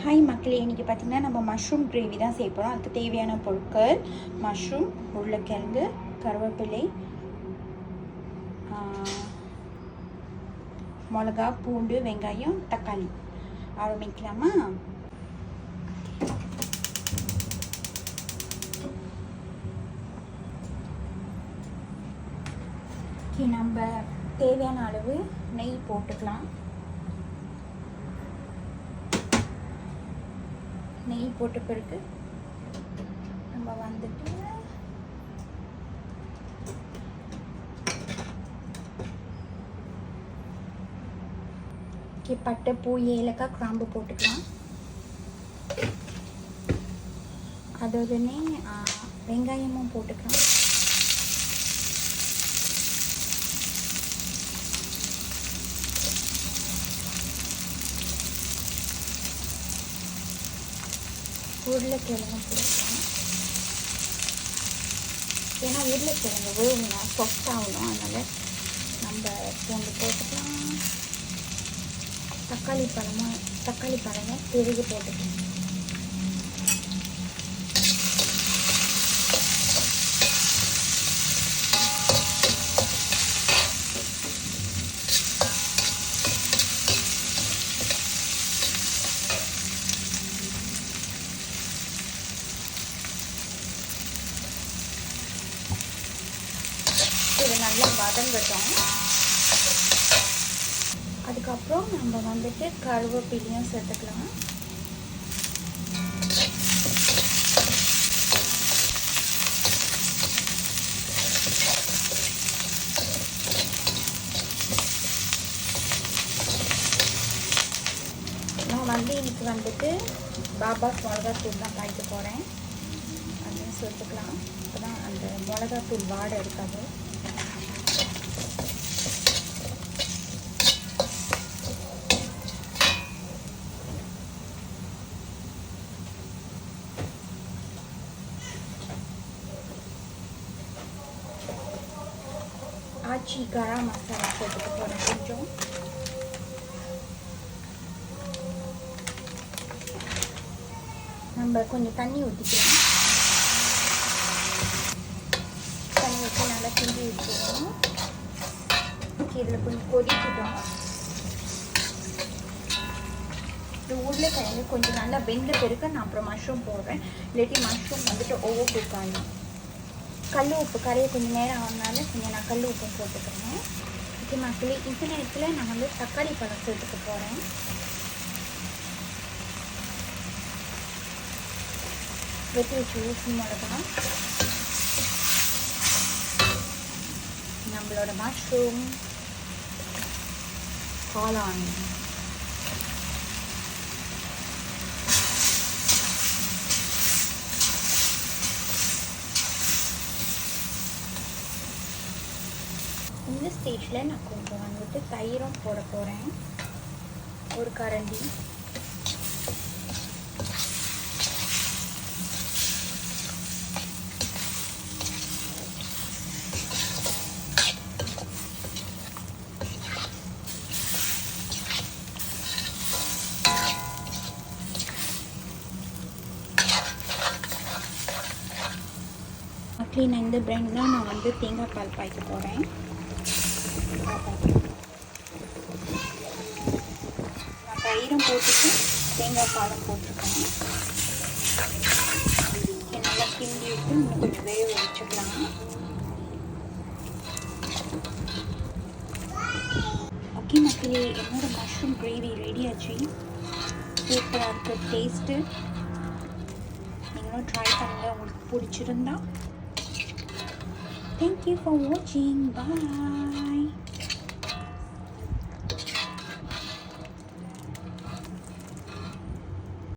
Hi மக்களே. இன்றைக்கி பார்த்திங்கன்னா நம்ம மஷ்ரூம் கிரேவி தான் செய்ய போகிறோம் அதுக்கு தேவையான பொருட்கள் மஷ்ரூம் உருளைக்கிழங்கு கருவேப்பிலை மிளகா பூண்டு வெங்காயம் தக்காளி. ஆரம்பிக்கலாமா? நம்ம தேவையான அளவு நெய் போட்டுக்கலாம். நெய் போட்ட பிறகு நம்ம வந்துட்டு ஓகே பட்டை பூ ஏலக்காய் கிராம்பு போட்டுக்கலாம். அதோடனே வெங்காயமும் போட்டுக்கலாம். உருளைக்கிழங்கு போட்டுக்கலாம் ஏன்னா உருளைக்கிழங்கு வேகணும் சாஃப்ட் ஆகணும் அதனால் நம்ம பூண்டு போட்டுக்கலாம். தக்காளி பழமும் தக்காளி பழமும் பெருகி போட்டுக்கலாம். நல்லா வதங்கட்டும். அதுக்கப்புறம் நம்ம வந்துட்டு கருவேப்பிலையும் சேர்த்துக்கலாம். நான் வந்து இன்னைக்கு வந்துட்டு பாபாஸ் மிளகாத்தூள் தான் காய்க்க போகிறேன் அப்படின்னு சேர்த்துக்கலாம். அப்போ தான் அந்த மிளகாத்தூள் வாடை இருக்காது. ஆச்சி கரம் மசாலா போட்டுக்க போகிறேன் கொஞ்சம் நம்ம கொஞ்சம் தண்ணி ஊற்றிக்கலாம் தண்ணி ஊற்றி நல்லா கிண்டி வச்சுக்கணும் இதில் கொஞ்சம் கொதிக்கிட்டோம் இந்த உருளைக்கிழங்கு கொஞ்சம் நல்லா வெந்த பிறகு நான் அப்புறம் மஷ்ரூம் போடுறேன் இல்லாட்டி மஷ்ரூம் வந்துட்டு ஓவர் குக் ஆகும் கல் உப்பு கரைய கொஞ்சம் நேரம் ஆனால கொஞ்சம் நான் கல் உப்பு போட்டுக்கிறேன். ஓகே மக்களே இந்த நேரத்தில் நான் வந்து தக்காளி பழம் சேர்த்துக்க போகிறேன் வெட்டி வச்சு ஊசி மிளகா நம்மளோட மஷ்ரூம் காளான் இந்த ஸ்டேஜில் நான் கொஞ்சம் வந்துட்டு தயிரும் போட போகிறேன் ஒரு கரண்டி. க்ளீன் நான் இந்த பிராண்ட் தான் நான் வந்து தேங்காய் பால் பாய்க்க போகிறேன் நான் தயிரும் போட்டுட்டு தேங்காய் பாலும் போட்டிருக்கேன் நல்லா கிண்டி விட்டு இன்னும் கொஞ்சம் வேக வச்சுக்கலாம். ஓகே மக்களே என்னோட மஷ்ரூம் கிரேவி ரெடி ஆச்சு. சூப்பராக இருக்குது டேஸ்ட்டு நீங்களும் ட்ரை பண்ணுங்கள் உங்களுக்கு பிடிச்சிருந்தா. தேங்க்யூ ஃபார் வாட்சிங் பாய்